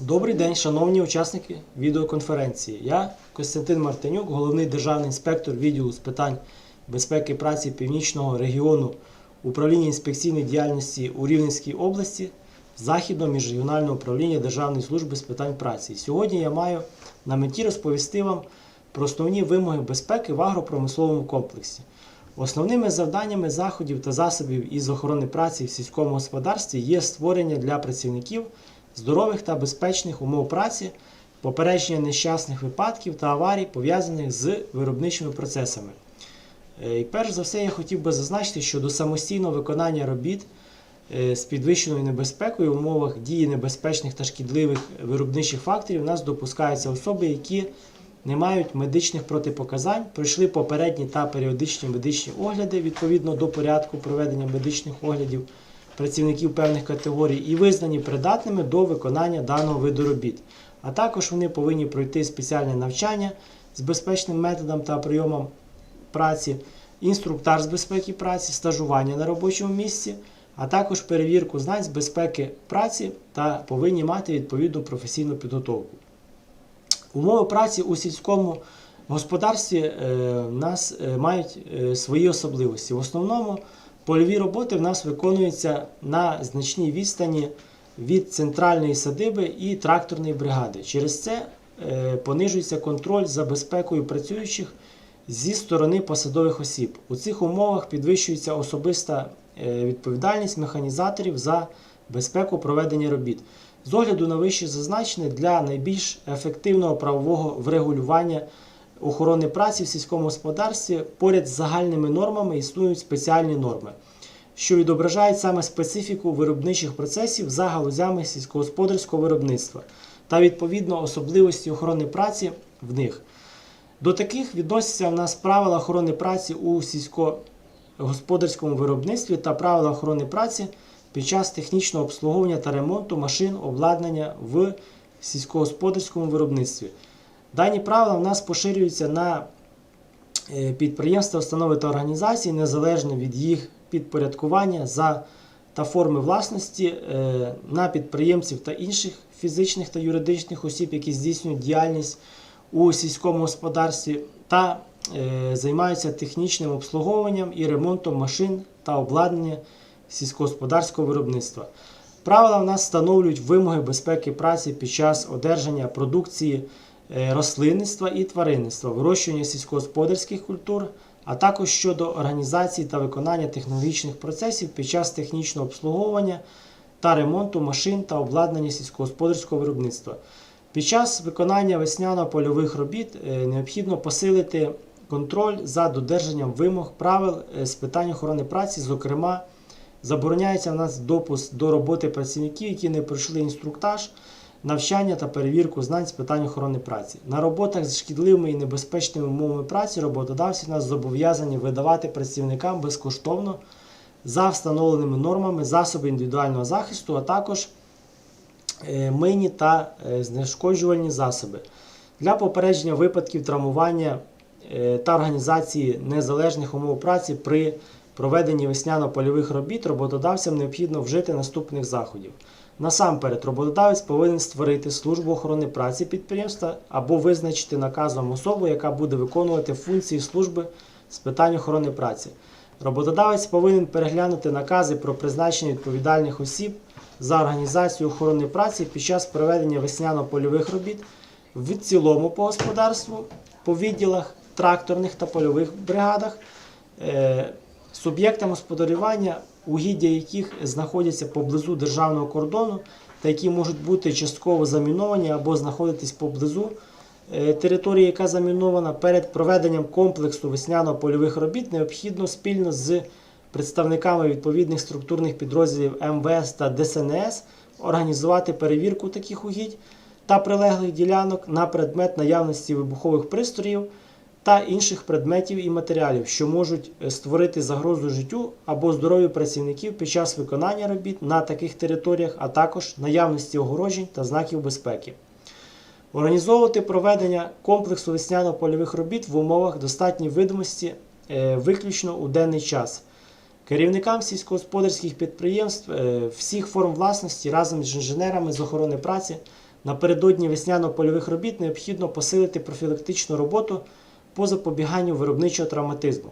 Добрий день, шановні учасники відеоконференції. Я Костянтин Мартинюк, головний державний інспектор відділу з питань безпеки праці Північного регіону управління інспекційної діяльності у Рівненській області Західного міжрегіонального управління Державної служби з питань праці. Сьогодні я маю на меті розповісти вам про основні вимоги безпеки в агропромисловому комплексі. Основними завданнями заходів та засобів із охорони праці в сільському господарстві є створення для працівників здорових та безпечних умов праці, попередження нещасних випадків та аварій, пов'язаних з виробничими процесами. Е, І перш за все, я хотів би зазначити, що до самостійного виконання робіт е, з підвищеною небезпекою в умовах дії небезпечних та шкідливих виробничих факторів у нас допускаються особи, які не мають медичних протипоказань, пройшли попередні та періодичні медичні огляди відповідно до порядку проведення медичних оглядів працівників певних категорій і визнані придатними до виконання даного виду робіт. А також вони повинні пройти спеціальне навчання з безпечним методом та прийомом праці, інструктаж з безпеки праці, стажування на робочому місці, а також перевірку знань з безпеки праці та повинні мати відповідну професійну підготовку. Умови праці у сільському господарстві е, нас е, мають е, свої особливості. В основному польові роботи в нас виконуються на значній відстані від центральної садиби і тракторної бригади. Через це е, понижується контроль за безпекою працюючих зі сторони посадових осіб. У цих умовах підвищується особиста е, відповідальність механізаторів за безпеку проведення робіт. З огляду на вище зазначене для найбільш ефективного правового врегулювання охорони праці в сільському господарстві поряд з загальними нормами існують спеціальні норми, що відображають саме специфіку виробничих процесів за галузями сільськогосподарського виробництва та відповідно особливості охорони праці в них. До таких відносяться в нас правила охорони праці у сільськогосподарському виробництві та правила охорони праці під час технічного обслуговування та ремонту машин обладнання в сільськогосподарському виробництві. Дані правила в нас поширюються на е, підприємства, установи та організації, незалежно від їх підпорядкування за та форми власності е, на підприємців та інших фізичних та юридичних осіб, які здійснюють діяльність у сільському господарстві та е, займаються технічним обслуговуванням і ремонтом машин та обладнання сільськогосподарського виробництва. Правила в нас встановлюють вимоги безпеки праці під час одержання продукції рослинництва і тваринництва, вирощування сільськогосподарських культур, а також щодо організації та виконання технологічних процесів під час технічного обслуговування та ремонту машин та обладнання сільськогосподарського виробництва. Під час виконання весняно-польових робіт е, необхідно посилити контроль за додержанням вимог правил е, з питань охорони праці, зокрема, забороняється в нас допуск до роботи працівників, які не пройшли інструктаж, навчання та перевірку знань з питань охорони праці. На роботах з шкідливими і небезпечними умовами праці роботодавці нас зобов'язані видавати працівникам безкоштовно за встановленими нормами засоби індивідуального захисту, а також е, мийні та е, знешкоджувальні засоби для попередження випадків травмування е, та організації незалежних умов праці при проведенні весняно-польових робіт роботодавцям необхідно вжити наступних заходів. Насамперед, роботодавець повинен створити службу охорони праці підприємства або визначити наказом особу, яка буде виконувати функції служби з питань охорони праці. Роботодавець повинен переглянути накази про призначення відповідальних осіб за організацію охорони праці під час проведення весняно-польових робіт в цілому по господарству, по відділах тракторних та польових бригадах, е, суб'єктам господарювання, угіддя яких знаходяться поблизу державного кордону та які можуть бути частково заміновані або знаходитись поблизу е, території, яка замінована, перед проведенням комплексу весняно-польових робіт необхідно спільно з представниками відповідних структурних підрозділів МВС та ДСНС організувати перевірку таких угідь та прилеглих ділянок на предмет наявності вибухових пристроїв та інших предметів і матеріалів, що можуть е, створити загрозу життю або здоров'ю працівників під час виконання робіт на таких територіях, а також наявності огорожень та знаків безпеки. Організовувати проведення комплексу весняно-польових робіт в умовах достатньої видимості е, виключно у денний час. Керівникам сільськогосподарських підприємств е, всіх форм власності разом з інженерами з охорони праці Напередодні весняно-польових робіт необхідно посилити профілактичну роботу по запобіганню виробничого травматизму.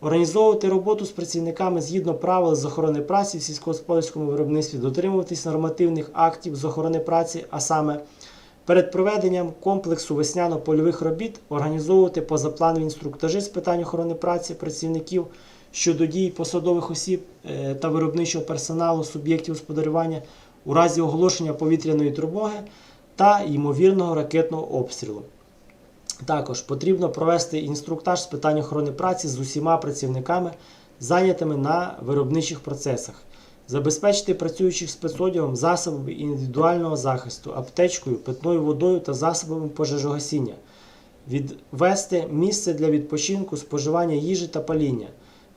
Організовувати роботу з працівниками згідно правил з охорони праці в сільськогосподарському виробництві, дотримуватись нормативних актів з охорони праці, а саме перед проведенням комплексу весняно-польових робіт організовувати позапланові інструктажі з питань охорони праці працівників щодо дій посадових осіб е, та виробничого персоналу суб'єктів господарювання у разі оголошення повітряної тривоги та ймовірного ракетного обстрілу. Також потрібно провести інструктаж з питань охорони праці з усіма працівниками, зайнятими на виробничих процесах, забезпечити працюючих спецодягом засобами індивідуального захисту, аптечкою, питною водою та засобами пожежогасіння, відвести місце для відпочинку, споживання їжі та паління,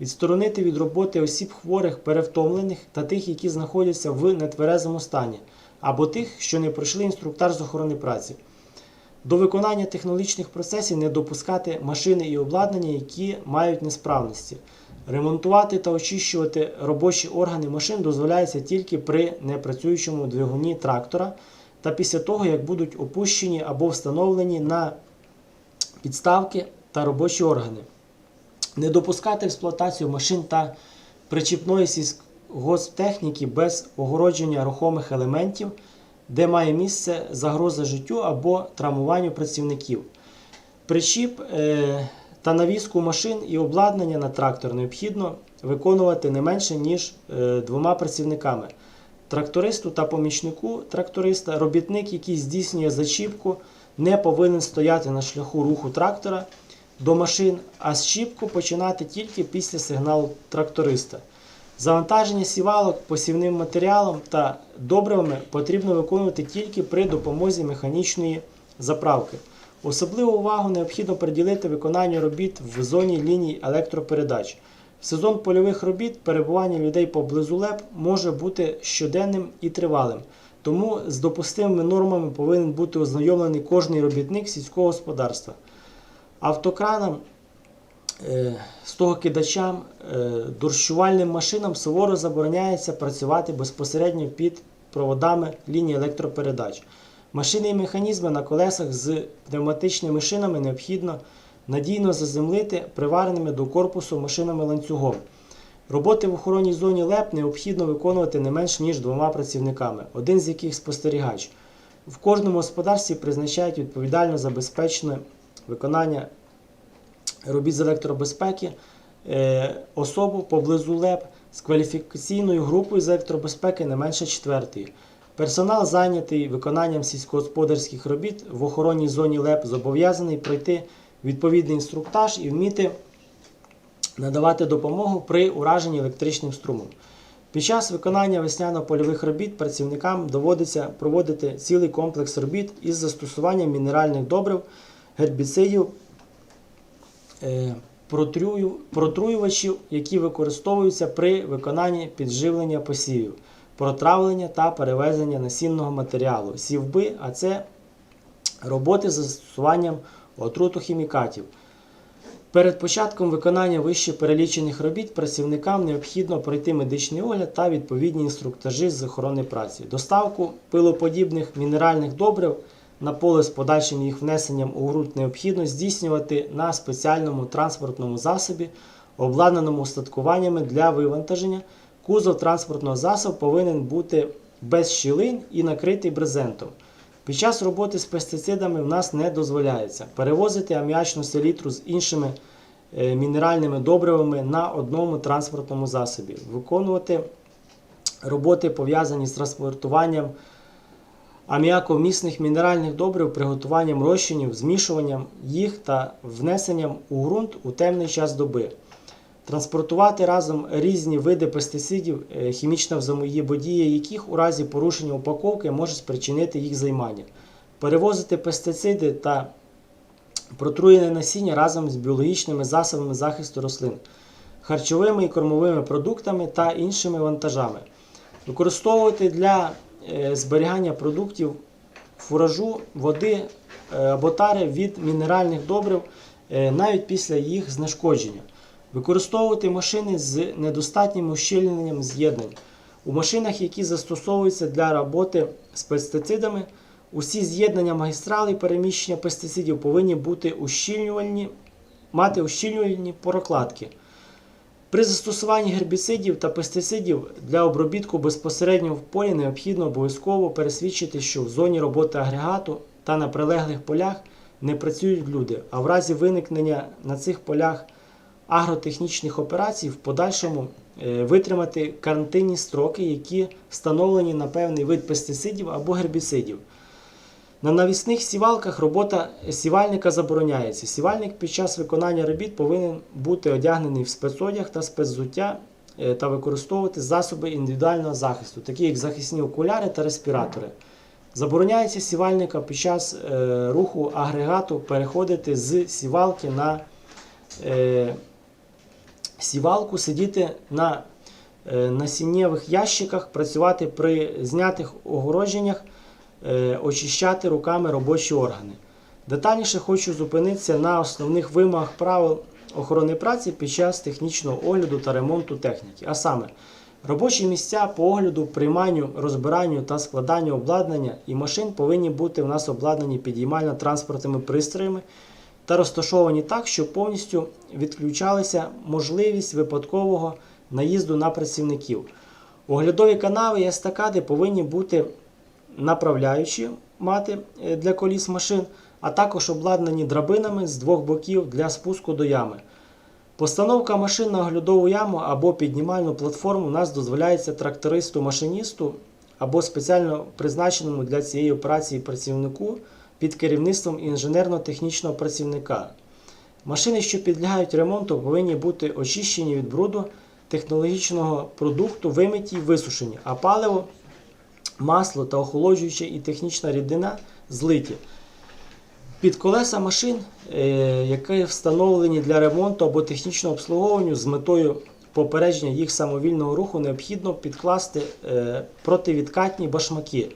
відсторонити від роботи осіб хворих, перевтомлених та тих, які знаходяться в нетверезому стані, або тих, що не пройшли інструктаж з охорони праці. До виконання технологічних процесів не допускати машини і обладнання, які мають несправності. Ремонтувати та очищувати робочі органи машин дозволяється тільки при непрацюючому двигуні трактора та після того, як будуть опущені або встановлені на підставки та робочі органи. Не допускати експлуатацію машин та причіпної сільськогосптехніки без огородження рухомих елементів, де має місце загроза життю або травмуванню працівників. Причіп е, та навіску машин і обладнання на трактор необхідно виконувати не менше, ніж е, двома працівниками. Трактористу та помічнику тракториста, робітник, який здійснює зачіпку, не повинен стояти на шляху руху трактора до машин, а щіпку починати тільки після сигналу тракториста. Завантаження сівалок посівним матеріалом та добривами потрібно виконувати тільки при допомозі механічної заправки. Особливу увагу необхідно приділити виконанню робіт в зоні ліній електропередач. В сезон польових робіт перебування людей поблизу ЛЕП може бути щоденним і тривалим, тому з допустимими нормами повинен бути ознайомлений кожний робітник сільського господарства. Автокранам, е, стогокидачам, е, дорщувальним машинам суворо забороняється працювати безпосередньо під проводами лінії електропередач. Машини і механізми на колесах з пневматичними шинами необхідно надійно заземлити привареними до корпусу машинами ланцюгом. Роботи в охоронній зоні ЛЕП необхідно виконувати не менш ніж двома працівниками, один з яких спостерігач. В кожному господарстві призначають відповідально забезпечене виконання робіт з електробезпеки е, особу поблизу ЛЕП з кваліфікаційною групою з електробезпеки не менше четвертої. Персонал, зайнятий виконанням сільськогосподарських робіт в охоронній зоні ЛЕП, зобов'язаний пройти відповідний інструктаж і вміти надавати допомогу при ураженні електричним струмом. Під час виконання весняно-польових робіт працівникам доводиться проводити цілий комплекс робіт із застосуванням мінеральних добрив, гербіцидів, протруювачів, які використовуються при виконанні підживлення посівів, протравлення та перевезення насінного матеріалу, сівби, а це роботи з застосуванням отрутохімікатів. Перед початком виконання вище перелічених робіт працівникам необхідно пройти медичний огляд та відповідні інструктажі з охорони праці. Доставку пилоподібних мінеральних добрив на поле з подальшим їх внесенням у ґрунт необхідно здійснювати на спеціальному транспортному засобі, обладнаному устаткуваннями для вивантаження. Кузов транспортного засобу повинен бути без щілин і накритий брезентом. Під час роботи з пестицидами в нас не дозволяється перевозити аміачну селітру з іншими е, мінеральними добривами на одному транспортному засобі, виконувати роботи пов'язані з транспортуванням аміаковмісних мінеральних добрив, приготуванням розчинів, змішуванням їх та внесенням у ґрунт у темний час доби. Транспортувати разом різні види пестицидів, е, хімічна взаємодія яких у разі порушення упаковки може спричинити їх займання. Перевозити пестициди та протруєне насіння разом з біологічними засобами захисту рослин, харчовими і кормовими продуктами та іншими вантажами. Використовувати для зберігання продуктів фуражу, води е, або тари від мінеральних добрив е, навіть після їх знешкодження. Використовувати машини з недостатнім ущільненням з'єднань. У машинах, які застосовуються для роботи з пестицидами, Усі з'єднання магістралей переміщення пестицидів повинні бути ущільнювальні, мати ущільнювальні прокладки. При застосуванні гербіцидів та пестицидів для обробітку безпосередньо в полі необхідно обов'язково пересвідчити, що в зоні роботи агрегату та на прилеглих полях не працюють люди, а в разі виникнення на цих полях агротехнічних операцій в подальшому е, витримати карантинні строки, які встановлені на певний вид пестицидів або гербіцидів. На навісних сівалках робота сівальника забороняється. Сівальник під час виконання робіт повинен бути одягнений в спецодяг та спецзуття е, та використовувати засоби індивідуального захисту, такі як захисні окуляри та респіратори. Забороняється сівальника під час е, руху агрегату переходити з сівалки на е, сівалку, сидіти на е, насіннєвих ящиках, працювати при знятих огородженнях, очищати руками робочі органи. Детальніше хочу зупинитися на основних вимогах правил охорони праці під час технічного огляду та ремонту техніки. А саме, робочі місця по огляду, прийманню, розбиранню та складанню обладнання і машин повинні бути в нас обладнані підіймально-транспортними пристроями та розташовані так, щоб повністю відключалася можливість випадкового наїзду на працівників. Оглядові канави і естакади повинні бути направляючі мати е, для коліс машин, а також обладнані драбинами з двох боків для спуску до ями. Постановка машин на оглядову яму або піднімальну платформу у нас дозволяється трактористу-машиністу або спеціально призначеному для цієї операції працівнику під керівництвом інженерно-технічного працівника. Машини, що підлягають ремонту, повинні бути очищені від бруду технологічного продукту, вимиті й висушені, а паливо, масло та охолоджуюча і технічна рідина злиті. Під колеса машин, е, які встановлені для ремонту або технічного обслуговування з метою попередження їх самовільного руху, необхідно підкласти е, противідкатні башмаки,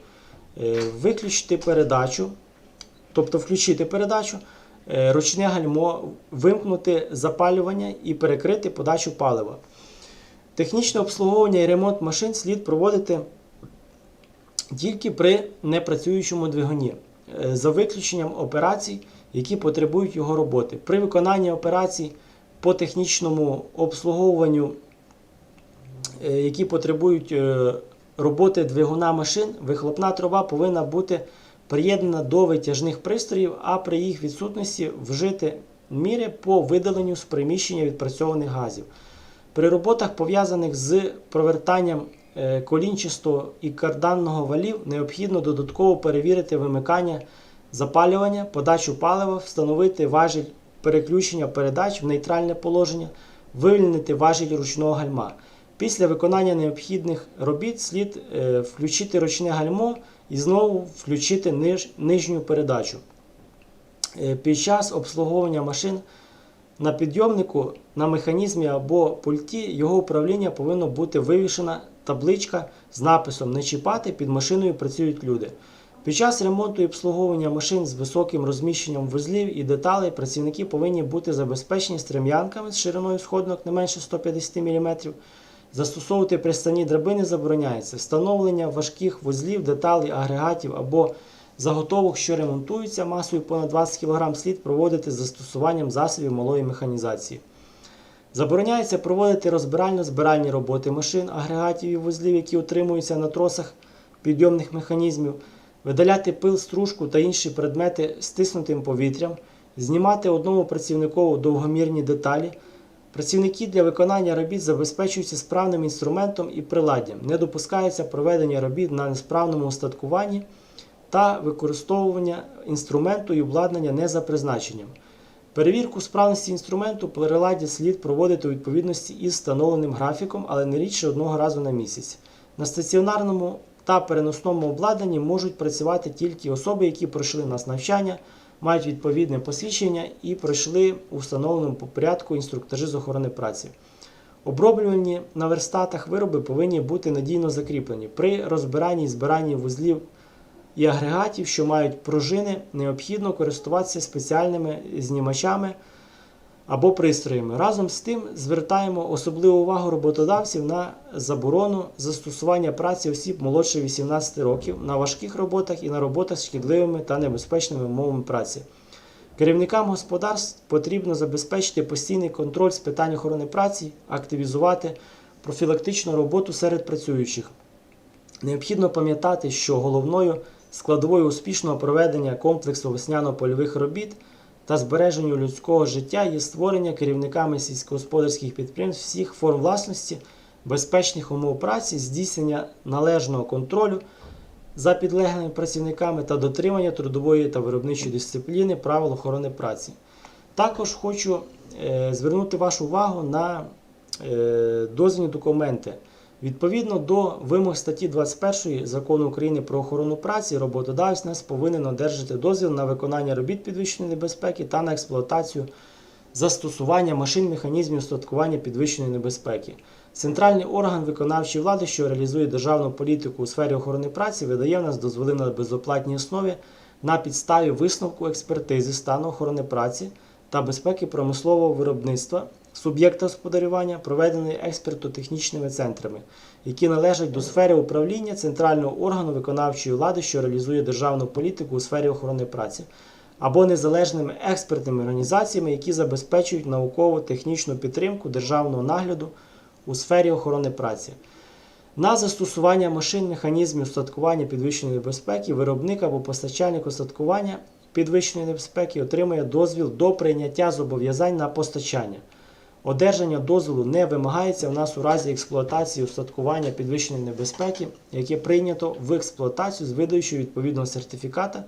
Е, виключити передачу, тобто включити передачу, ручне гальмо, вимкнути запалювання і перекрити подачу палива. Технічне обслуговування і ремонт машин слід проводити тільки при непрацюючому двигуні, е, за виключенням операцій, які потребують його роботи. При виконанні операцій по технічному обслуговуванню, е, які потребують е, роботи двигуна машин, вихлопна труба повинна бути приєднана до витяжних пристроїв, а при їх відсутності вжити міри по видаленню з приміщення відпрацьованих газів. При роботах, пов'язаних з провертанням колінчастого і карданного валів, необхідно додатково перевірити вимикання запалювання, подачу палива, встановити важіль переключення передач в нейтральне положення, вивільнити важіль ручного гальма. Після виконання необхідних робіт слід е, включити ручне гальмо і знову включити ниж, нижню передачу. Е, Під час обслуговування машин на підйомнику на механізмі або пульті його управління повинно бути вивішена табличка з написом Не чіпати під машиною працюють люди. Під час ремонту і обслуговування машин з високим розміщенням вузлів і деталей працівники повинні бути забезпечені стрем'янками з шириною сходинок не менше 150 мм. Застосовувати пристані драбини забороняється. Встановлення важких вузлів, деталей, агрегатів або заготовок, що ремонтуються масою понад 20 кг, слід проводити з застосуванням засобів малої механізації. Забороняється проводити розбирально-збиральні роботи машин, агрегатів і вузлів, які утримуються на тросах підйомних механізмів, видаляти пил, стружку та інші предмети стиснутим повітрям, знімати одному працівникову довгомірні деталі. Працівники для виконання робіт забезпечуються справним інструментом і приладдям. Не допускається проведення робіт на несправному устаткуванні та використовування інструменту і обладнання не за призначенням. Перевірку справності інструменту приладдя слід проводити у відповідності із встановленим графіком, але не рідше одного разу на місяць. На стаціонарному та переносному обладнанні можуть працювати тільки особи, які пройшли нас навчання, мають відповідне посвідчення і пройшли у встановленому порядку інструктажі з охорони праці. Оброблювані на верстатах вироби повинні бути надійно закріплені. При розбиранні і збиранні вузлів і агрегатів, що мають пружини, необхідно користуватися спеціальними знімачами або пристроями. Разом з тим звертаємо особливу увагу роботодавців на заборону застосування праці осіб молодше 18 років на важких роботах і на роботах з шкідливими та небезпечними умовами праці. Керівникам господарств потрібно забезпечити постійний контроль з питань охорони праці, активізувати профілактичну роботу серед працюючих. Необхідно пам'ятати, що головною складовою успішного проведення комплексу весняно-польових робіт та збереженню людського життя є створення керівниками сільськогосподарських підприємств всіх форм власності, безпечних умов праці, здійснення належного контролю за підлеглими працівниками та дотримання трудової та виробничої дисципліни правил охорони праці. Також хочу е, звернути вашу увагу на е, дозвільні документи. Відповідно до вимог статті 21 закону України про охорону праці, роботодавець нас повинен одержати дозвіл на виконання робіт підвищеної небезпеки та на експлуатацію застосування машин механізмів устаткування підвищеної небезпеки. Центральний орган виконавчої влади, що реалізує державну політику у сфері охорони праці, видає в нас дозволи на безоплатній основі на підставі висновку експертизи стану охорони праці та безпеки промислового виробництва суб'єкта господарювання, проведеної експерто-технічними центрами, які належать до сфери управління центрального органу виконавчої влади, що реалізує державну політику у сфері охорони праці, або незалежними експертними організаціями, які забезпечують наукову технічну підтримку державного нагляду у сфері охорони праці. На застосування машин механізмів устаткування підвищеної небезпеки виробник або постачальник устаткування підвищеної небезпеки отримує дозвіл до прийняття зобов'язань на постачання. Одержання дозволу не вимагається в нас у разі експлуатації устаткування підвищеної небезпеки, яке прийнято в експлуатацію з видаючи відповідного сертифіката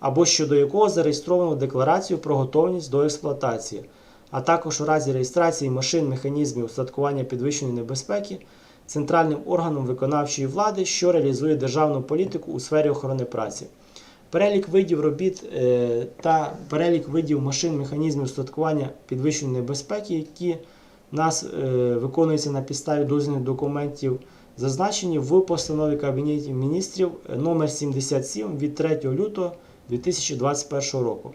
або щодо якого зареєстровано декларацію про готовність до експлуатації, а також у разі реєстрації машин механізмів устаткування підвищеної небезпеки центральним органом виконавчої влади, що реалізує державну політику у сфері охорони праці. Перелік видів робіт е, та перелік видів машин механізмів устаткування підвищеної небезпеки, які нас е, виконуються на підставі дозвільних документів, зазначені в постанові Кабінетів міністрів е, номер 77 від 3 лютого 2021 року.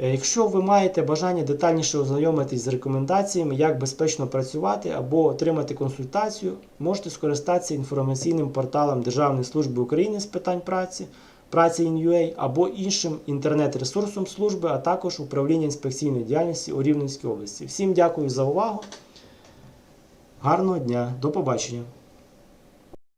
Якщо ви маєте бажання детальніше ознайомитись з рекомендаціями, як безпечно працювати або отримати консультацію, можете скористатися інформаційним порталом Державної служби України з питань праці, праці InUA або іншим інтернет-ресурсом служби, а також управління інспекційної діяльності у Рівненській області. Всім дякую за увагу. Гарного дня, до побачення!